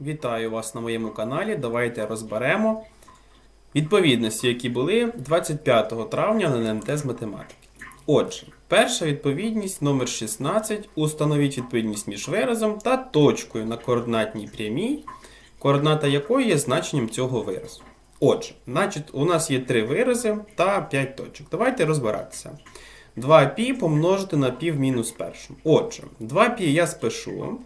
Вітаю вас на моєму каналі. Давайте розберемо відповідності, які були 25 травня на НМТ з математики. Отже, перша відповідність номер 16. Установіть відповідність між виразом та точкою на координатній прямій, координата якої є значенням цього виразу. Отже, значить, у нас є три вирази та 5 точок. Давайте розбиратися. 2π помножити на пів мінус першому. Отже, 2π я спишу.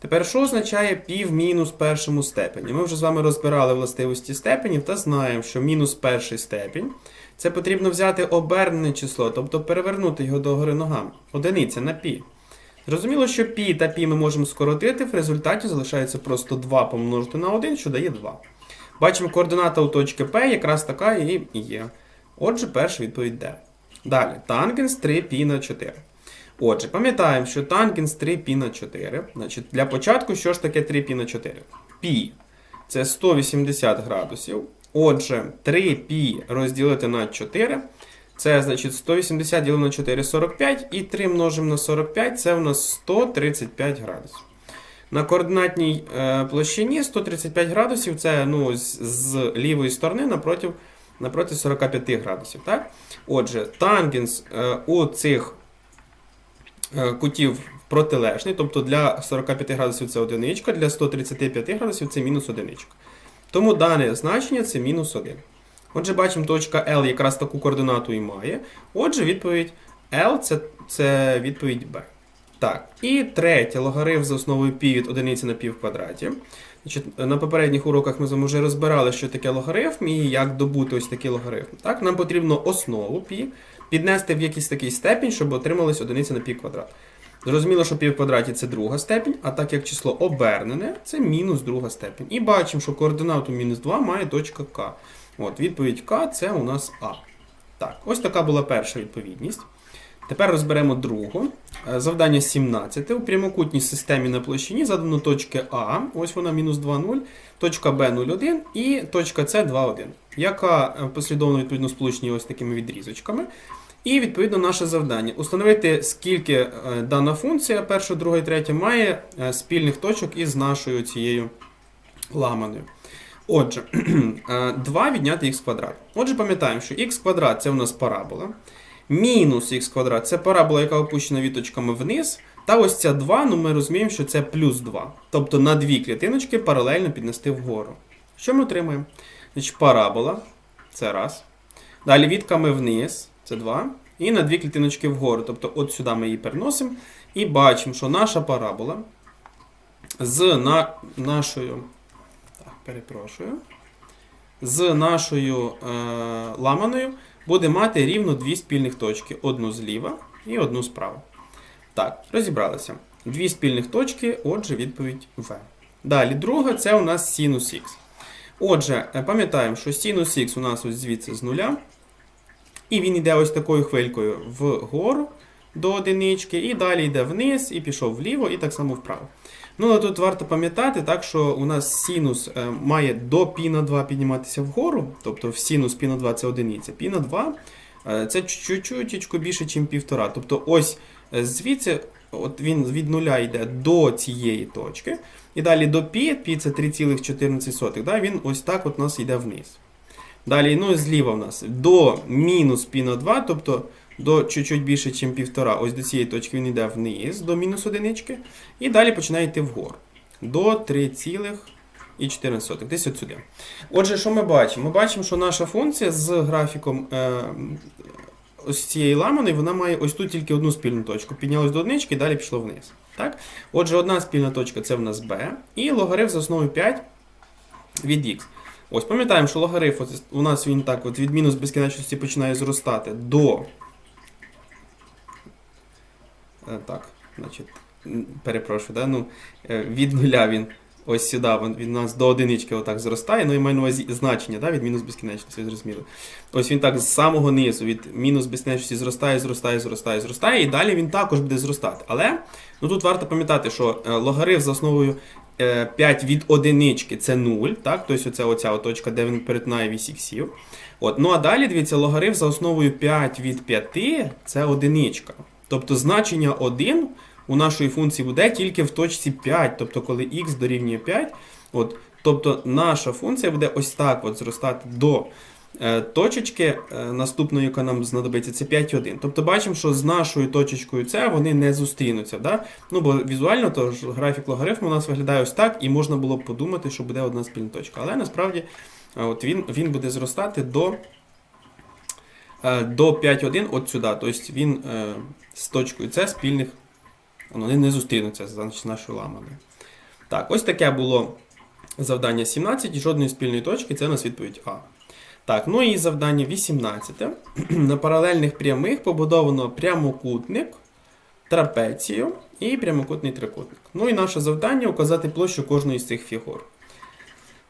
Тепер, що означає пів мінус першому степені? Ми вже з вами розбирали властивості степенів та знаємо, що мінус перший степінь це потрібно взяти обернене число, тобто перевернути його догори ногами. Одиниця на пі. Зрозуміло, що пі та пі ми можемо скоротити, в результаті залишається просто 2 помножити на 1, що дає 2. Бачимо, координата у точки P якраз така і є. Отже, перша відповідь D. Далі, тангенс 3π на 4. Отже, пам'ятаємо, що тангенс 3π на 4. Значить, для початку, що ж таке 3π на 4? Пі це 180 градусів. Отже, 3π розділити на 4. Це значить 180 ділимо на 4 45, і 3 множимо на 45, це у нас 135 градусів. На координатній е, площині 135 градусів це ну, з, з лівої сторони напроти, напроти 45 градусів. Так? Отже, тангенс е, у цих е, кутів протилежний, тобто для 45 градусів це одиничка, для 135 градусів це мінус одиничка. Тому дане значення це мінус 1. Отже, бачимо, точка L якраз таку координату і має. Отже, відповідь L це, це відповідь B. Так, і третє логарифм за основою π від одиниці на пів в квадраті. Значить, на попередніх уроках ми з вами вже розбирали, що таке логарифм і як добути ось такий логарифм. Так, нам потрібно основу π піднести в якийсь такий степінь, щоб отрималась одиниця на пів квадрат. Зрозуміло, що пів квадраті це друга степінь, а так як число обернене, це мінус друга степінь. І бачимо, що координату мінус 2 має точка К. От, відповідь К це у нас А. Так, ось така була перша відповідність. Тепер розберемо другу. Е, Завдання 17. У прямокутній системі на площині задано точки А, ось вона мінус 2, 0, точка Б 0,1 і точка С 2,1, яка е, послідовно відповідно сполучені ось такими відрізочками. І відповідно наше завдання установити, скільки е, дана функція, перша, друга і третя, має спільних точок із нашою цією ламаною. Отже, 2 відняти х квадрат. Отже, пам'ятаємо, що х квадрат це у нас парабола. Мінус х квадрат це парабола, яка опущена віточками вниз. Та ось ця 2, ну ми розуміємо, що це плюс 2. Тобто на дві клітиночки паралельно піднести вгору. Що ми отримаємо? Значить, парабола це раз. Далі вітками вниз це 2. І на дві клітиночки вгору. Тобто от сюди ми її переносимо. І бачимо, що наша парабола з на, нашою. Так, перепрошую. З нашою е, ламаною буде мати рівно дві спільних точки: одну зліва і одну справа. Так, розібралися. Дві спільних точки, отже, відповідь В. Далі, друга це у нас синус х. Отже, е, пам'ятаємо, що синус х у нас ось звідси з нуля. І він йде ось такою хвилькою вгору до одинички, і далі йде вниз, і пішов вліво, і так само вправо. Ну, але тут варто пам'ятати, так, що у нас синус е, має до π на 2 підніматися вгору, тобто в синус π на 2 це одиниця. Π на 2 е, це чуть-чуть більше, ніж півтора. Тобто ось е, звідси от він від нуля йде до цієї точки. І далі до π, π це 3,14, да, він ось так от у нас йде вниз. Далі, ну, зліва в нас до мінус π на 2, тобто до чуть-чуть більше, ніж півтора. Ось до цієї точки він йде вниз, до мінус одинички. І далі починає йти вгору. До 3,14. Десь от. Отже, що ми бачимо? Ми бачимо, що наша функція з графіком е, ось цієї ламаної, вона має ось тут тільки одну спільну точку. Піднялась до одинички і далі пішло вниз. Так? Отже, одна спільна точка це в нас b, і логарифм за основою 5 від x. Ось пам'ятаємо, що логарифм у нас він так от від мінус безкінечності починає зростати до. Е, Так, значить, перепрошую, да? ну, е, від нуля він ось сюди, він він у нас до одинички отак зростає, ну і маю на увазі значення да, від мінус безкінечності, зрозуміло. Ось він так з самого низу від мінус безкінечності зростає, зростає, зростає, зростає, і далі він також буде зростати. Але ну, тут варто пам'ятати, що е, логарифм за основою е, 5 від одинички це 0, так? тобто оця, оця точка, де він перетинає вісь іксів. От. Ну а далі, дивіться, логарифм за основою 5 від 5 це одиничка. Тобто значення 1 у нашої функції буде тільки в точці 5, тобто коли х дорівнює 5, От, тобто наша функція буде ось так от зростати до е, точечки е, наступної, яка нам знадобиться, це 5,1. Тобто бачимо, що з нашою точечкою С вони не зустрінуться. Да? Ну, бо візуально то ж графік логарифму у нас виглядає ось так, і можна було б подумати, що буде одна спільна точка. Але насправді е, от він, він буде зростати до, до 5,1 от сюди. Тобто він е, з точкою С спільних вони не зустрінуться з нашою ламаною. Так, ось таке було завдання 17 і жодної спільної точки, це у нас відповідь А. Так, ну і завдання 18. На паралельних прямих побудовано прямокутник, трапецію і прямокутний трикутник. Ну і наше завдання указати площу кожної з цих фігур.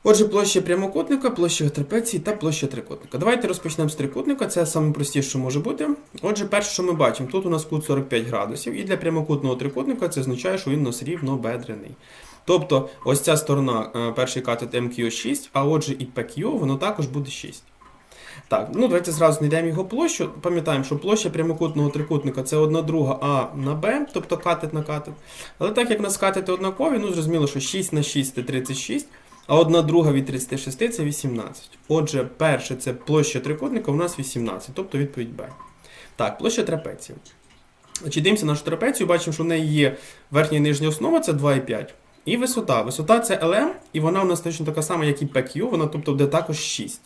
Отже, площа прямокутника, площа трапеції та площа трикутника. Давайте розпочнемо з трикутника, це найпростіше, що може бути. Отже, перше, що ми бачимо, тут у нас кут 45 градусів, і для прямокутного трикутника це означає, що він у нас рівнобедрений. Тобто, ось ця сторона, е, перший катет МQ6, а отже і PQ, воно також буде 6. Так, ну давайте зразу знайдемо його площу. Пам'ятаємо, що площа прямокутного трикутника це 1 друга А на Б, тобто катет на катет. Але так як у нас катети однакові, ну зрозуміло, що 6 на 6 це 36, а 1 друга від 36 це 18. Отже, перше це площа трикутника у нас 18, тобто відповідь Б. Так, площа трапеції. Значить, дивимося нашу трапецію, бачимо, що в неї є верхня і нижня основа, це 2,5. І висота. Висота це LM, і вона у нас точно така сама, як і PQ, вона тобто буде також 6.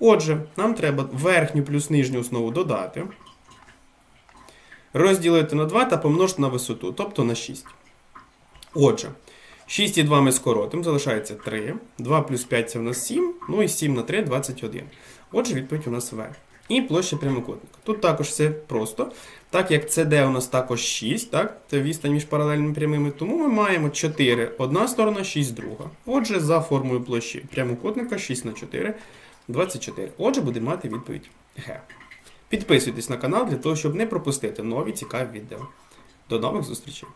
Отже, нам треба верхню плюс нижню основу додати, розділити на 2 та помножити на висоту, тобто на 6. Отже, 6 і 2 ми скоротимо, залишається 3. 2 плюс 5 це в нас 7, ну і 7 на 3 21. Отже, відповідь у нас В. І площа прямокутника. Тут також все просто. Так як CD у нас також 6, так? це відстань між паралельними прямими, тому ми маємо 4 одна сторона, 6 друга. Отже, за формою площі прямокутника 6 на 4 24. Отже, будемо мати відповідь Г. Підписуйтесь на канал для того, щоб не пропустити нові цікаві відео. До нових зустрічей!